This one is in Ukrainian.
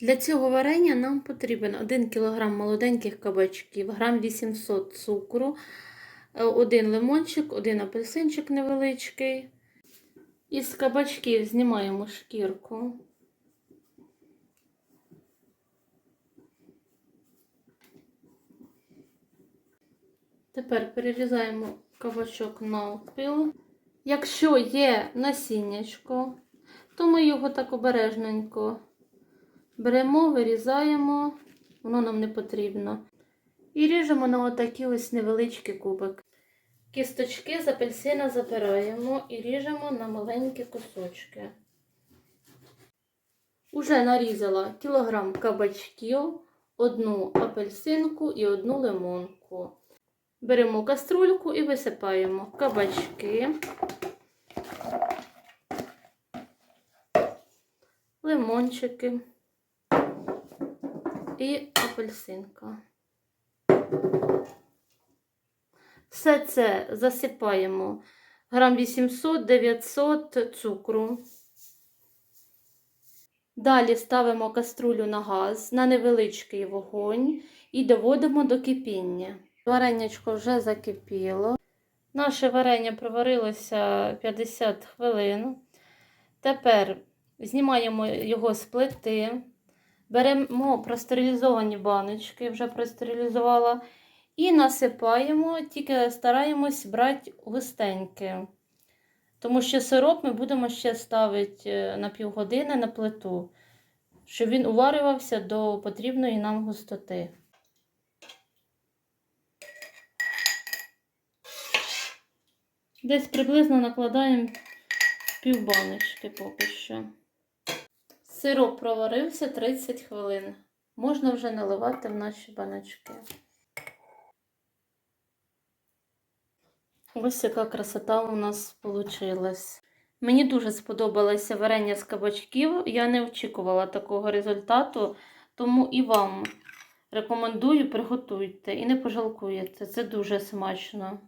Для цього варення нам потрібен 1 кг молоденьких кабачків, грам 800 цукру, е, один лимончик, один апельсинчик невеличкий. Із кабачків знімаємо шкірку. Тепер перерізаємо кабачок навпіл. Якщо є насіннячко, то ми його так обережненько беремо, вирізаємо, воно нам не потрібно. І ріжемо на отакі ось невеличкі кубики. Кісточки з апельсина забираємо і ріжемо на маленькі кусочки. Уже нарізала кілограм кабачків, одну апельсинку і одну лимонку. Беремо каструльку і висипаємо кабачки, лимончики і апельсинка. Все це засипаємо грам 800-900 цукру. Далі ставимо каструлю на газ на невеличкий вогонь і доводимо до кипіння. Варенячко вже закипіло. Наше варення проварилося 50 хвилин. Тепер знімаємо його з плити, беремо простерилізовані баночки, вже простерилізувала, і насипаємо, тільки стараємось брати густеньке. Тому що сироп ми будемо ще ставити е, на півгодини на плиту, щоб він уварювався до потрібної нам густоти. Десь приблизно накладаємо півбаночки поки що. Сироп проварився 30 хвилин. Можна вже наливати в наші баночки. Ось яка красота у нас вийшла. Мені дуже сподобалося варення з кабачків. Я не очікувала такого результату, тому і вам рекомендую приготуйте і не пожалкуєте. Це дуже смачно.